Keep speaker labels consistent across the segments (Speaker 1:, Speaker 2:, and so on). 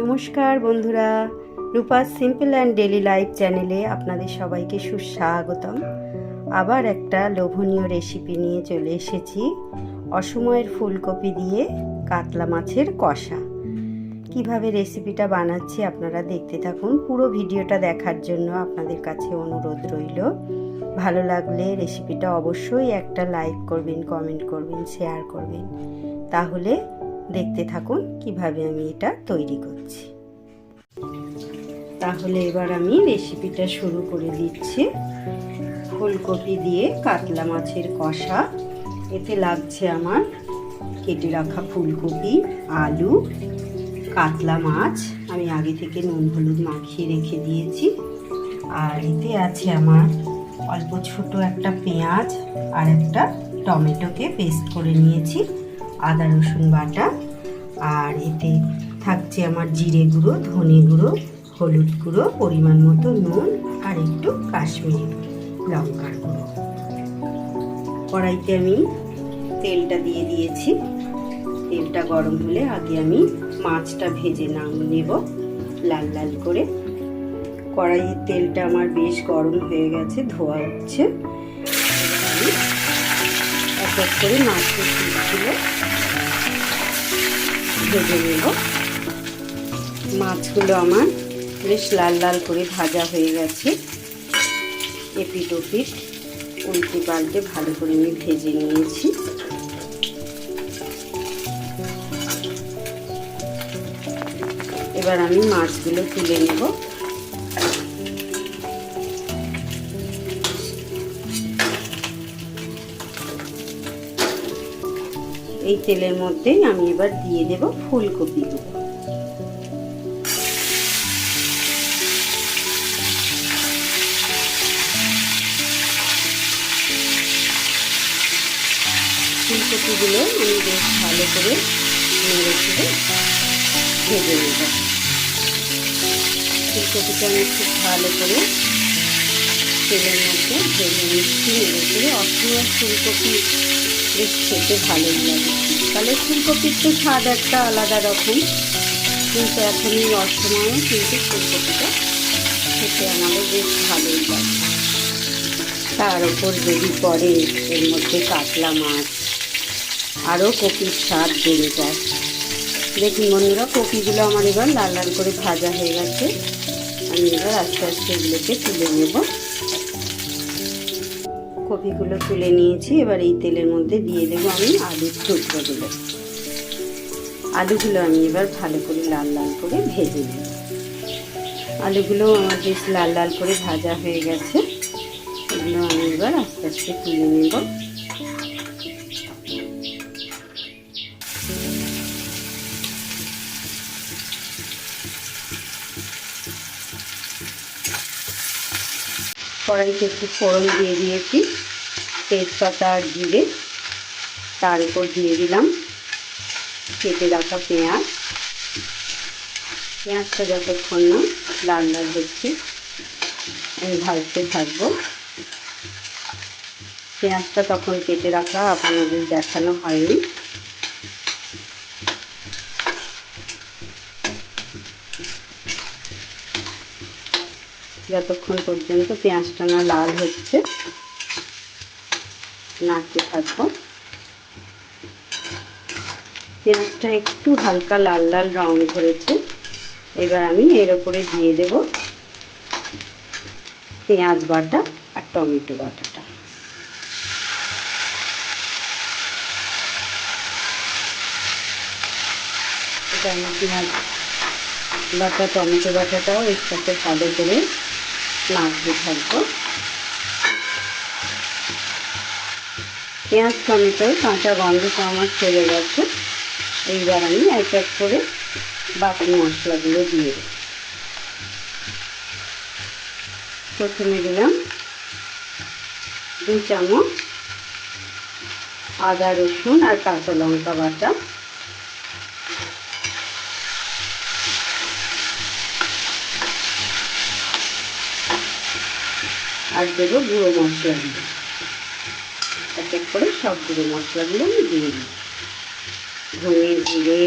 Speaker 1: নমস্কার বন্ধুরা, Rupa's simple and daily life চ্যানেলে আপনাদের সবাইকে সুস্বাগতম। আবার একটা লোভনীয় রেসিপি নিয়ে চলে এসেছি, অসময়ের ফুলকপি দিয়ে কাতলা মাছের কষা। কীভাবে রেসিপিটা বানাচ্ছি আপনারা দেখতে থাকুন। পুরো ভিডিওটা দেখার জন্য আপনাদের কাছে অনুরোধ রইল। ভালো লাগলে রেসিপিটা অবশ্যই একটা লাইক করবেন কমেন্ট করবেন শেয়ার করবেন। তাহলে দেখতে থাকুন কীভাবে আমি এটা তৈরি করছি। তাহলে এবার আমি রেসিপিটা শুরু করে দিচ্ছি। ফুলকপি দিয়ে কাতলা মাছের কষা। এতে লাগছে আমার কেটে রাখা ফুলকপি, আলু, কাতলা মাছ। আমি আগে থেকে নুন হলুদ মাখিয়ে রেখে দিয়েছি। আর এতে আছে আমার অল্প ছোট একটা পেঁয়াজ আর একটা টমেটোকে পেস্ট করে নিয়েছি। আদা রসুন বাটা আর এতে থাকছে আমার জিরে গুঁড়ো, ধনে গুঁড়ো, হলুদ গুঁড়ো, পরিমাণ মতো নুন আর একটু কাশ্মীরি লঙ্কার গুঁড়ো। কড়াইতে আমি তেলটা দিয়ে দিয়েছি। তেলটা গরম হলে আগে আমি মাছটা ভেজে নাম নেব লাল লাল করে। কড়াইয়ের তেলটা আমার বেশ গরম হয়ে গেছে, ধোয়া হচ্ছে এক এক করে মাছের পিসগুলো ভেজে নেব। মাছগুলো আমার বেশ লাল লাল করে ভাজা হয়ে গেছে। এপিট ওপিট উল্টে পাল্টে ভালো করে আমি ভেজে নিয়েছি। এবার আমি মাছগুলো তুলে নেব। এই তেলের মধ্যেই আমি এবার দিয়ে দেব ফুলকপিগুলো ফুলকপিগুলো আমি বেশ ভালো করে ভেজে নেব। ফুলকপিটা আমি খুব ভালো করে তেলের মধ্যে ভেজে নিচ্ছি, নেড়ে ছেড়ে ফুলকপি বেশ খেতে ভালোই লাগে। তাহলে ফুলকপির তো স্বাদ একটা আলাদা রকম। কিন্তু এখন এই অসময়ে কিন্তু ফুলকপিটা খেতে আমাদের বেশ ভালোই লাগে। তার ওপর যদি পরে এর মধ্যে কাতলা মাছ, আরও কপির স্বাদ বেড়ে যায়। দেখুন বন্ধুরা, কপিগুলো আমার এবার লাল লাল করে ভাজা হয়ে গেছে। আমি এবার আস্তে আস্তে এগুলোকে তুলে নেব। কপিগুলো তুলে নিয়েছি, এবার এই তেলের মধ্যে দিয়ে দেবো আমি আলুর টুকরোগুলো। আলুগুলো আমি এবার ভালো করে লাল লাল করে ভেজে নিই আলুগুলো আমার বেশ লাল লাল করে ভাজা হয়ে গেছে। এগুলো আমি এবার আস্তে আস্তে তুলে নেব। কড়াইতে একটু ফোড়ন দিয়ে দিয়েছি। তেজপাতা আর জিরে, তার উপর দিয়ে দিলাম কেটে রাখা পেঁয়াজ। পেঁয়াজটা যতক্ষণ না লাল লাল হচ্ছে, আমি ভাজতে থাকব। পেঁয়াজটা তখন কেটে রাখা আপনাদের দেখানো হয়নি। যতক্ষণ পর্যন্ত পেঁয়াজটা না লাল হচ্ছে, নাড়তে থাকব। পেঁয়াজটা একটু হালকা লাল লাল রং ধরেছে। এবার আমি এর ওপরে দিয়ে দেব পেঁয়াজ বাটা আর টমেটো বাটাটা। এটা আমি পেঁয়াজ বাটা, টমেটো বাটাটাও এর সাথে ভালো করে নাড়তে থাকব পেঁয়াজ টমেটো কাঁচা গন্ধটা আমার চলে গেছে। এইবার আমি এক এক করে বাকি মশলাগুলো দিয়ে দেব। প্রথমে দিলাম দু চামচ আদা রসুন আর কাঁচা লঙ্কা বাটা। আর দেবো গুঁড়ো মশলাগুলো এক এক করে সব গুঁড়ো মশলাগুলো আমি দিয়ে দিই। ধনে জিরে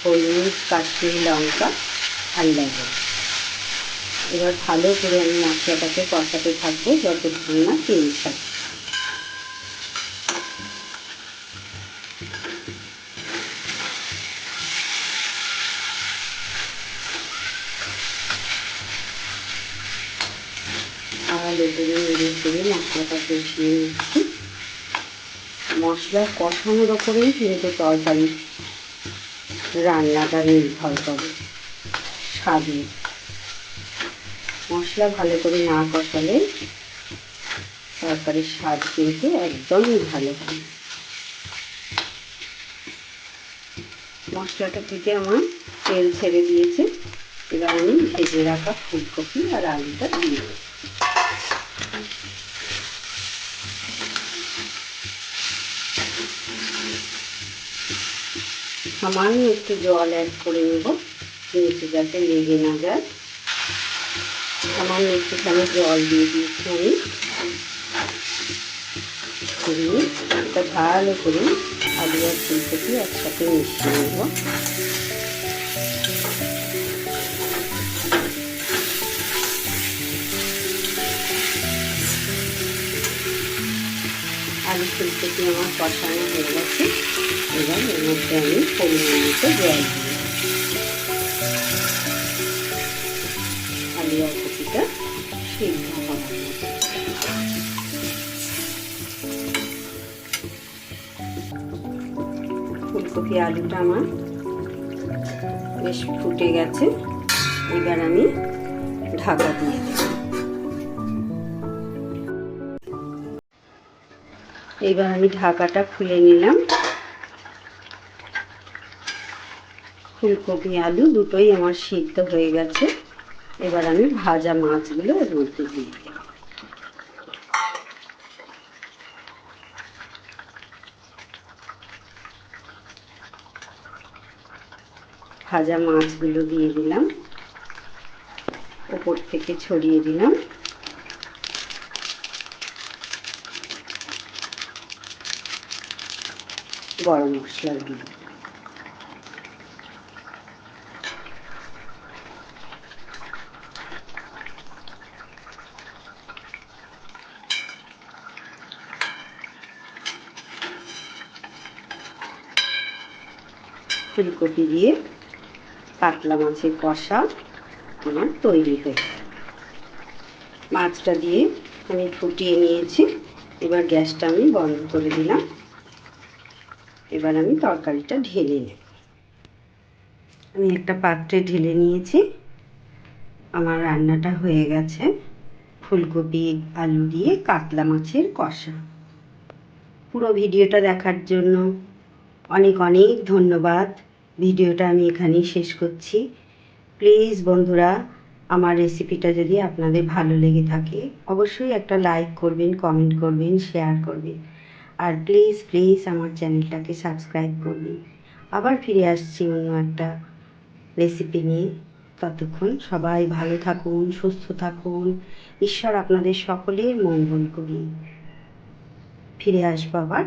Speaker 1: হলুদ, কাশ্মীরি লঙ্কা আর লেবু এবার ভালো করে আমি মশলাটাকে কষাতে থাকব যতক্ষণ না তেল ছাড়ে মশলাটা কষিয়ে নিচ্ছি মশলা কষানোর ওপরেই কিন্তু তরকারি রান্নাটা নির্ভর করে স্বাদের মশলা ভালো করে না কষালে তরকারির স্বাদ কিন্তু একদমই ভালো হয় মশলাটা থেকে আমার তেল ছেড়ে দিয়েছে। এবার আমি ভেজে রাখা ফুলকপি আর আলুটা দিয়ে সামান্য একটু জল অ্যাড করে নেব। নিচে যাতে লেগে না যায়। সামান্য একটুখানি জল দিয়ে দিয়েছি আমি। ভালো করে আলু আর ফুলকপি একসাথে মিশিয়ে নেব। ফুলকপি আমার কষানো হয়ে গেছে। এবার এর মধ্যে আমি পরিমাণ মতো জল দিই আলু কপিটা সিদ্ধ ফুলকপি আলুটা আমার বেশ ফুটে গেছে। এবার আমি ঢাকা দিয়ে দেব। এবার আমি ঢাকাটা খুলে নিলাম। ফুলকপি, আলু দুটোই আমার সিদ্ধ হয়ে গেছে। এবার আমি ভাজা মাছগুলো এর মধ্যে দিয়ে ভাজা মাছগুলো দিয়ে দিলাম। ওপর থেকে ছড়িয়ে দিলাম। মশলা দিয়ে ফুলকপি দিয়ে কাতলা মাছের কষা আমার তৈরি হয়ে মাছটা দিয়ে আমি ফুটিয়ে নিয়েছি। এবার গ্যাসটা আমি বন্ধ করে দিলাম। এবার আমি তরকারিটা ঢেলে নেব। আমি একটা পাত্রে ঢেলে নিয়েছি। আমার রান্নাটা হয়ে গেছে। ফুলকপি, আলু দিয়ে কাতলা মাছের কষা। পুরো ভিডিওটা দেখার জন্য অনেক অনেক ধন্যবাদ। ভিডিওটা আমি এখানেই শেষ করছি। প্লিজ বন্ধুরা, আমার রেসিপিটা যদি আপনাদের ভালো লেগে থাকে, অবশ্যই একটা লাইক করবেন, কমেন্ট করবেন, শেয়ার করবেন। আর প্লিজ প্লিজ আমার চ্যানেলটাকে সাবস্ক্রাইব করবেন আবার ফিরে আসছি অন্য একটা রেসিপি নিয়ে। ততক্ষণ সবাই ভালো থাকুন, সুস্থ থাকুন। ঈশ্বর আপনাদের সকলের মঙ্গল করুন। ফিরে আসব আবার।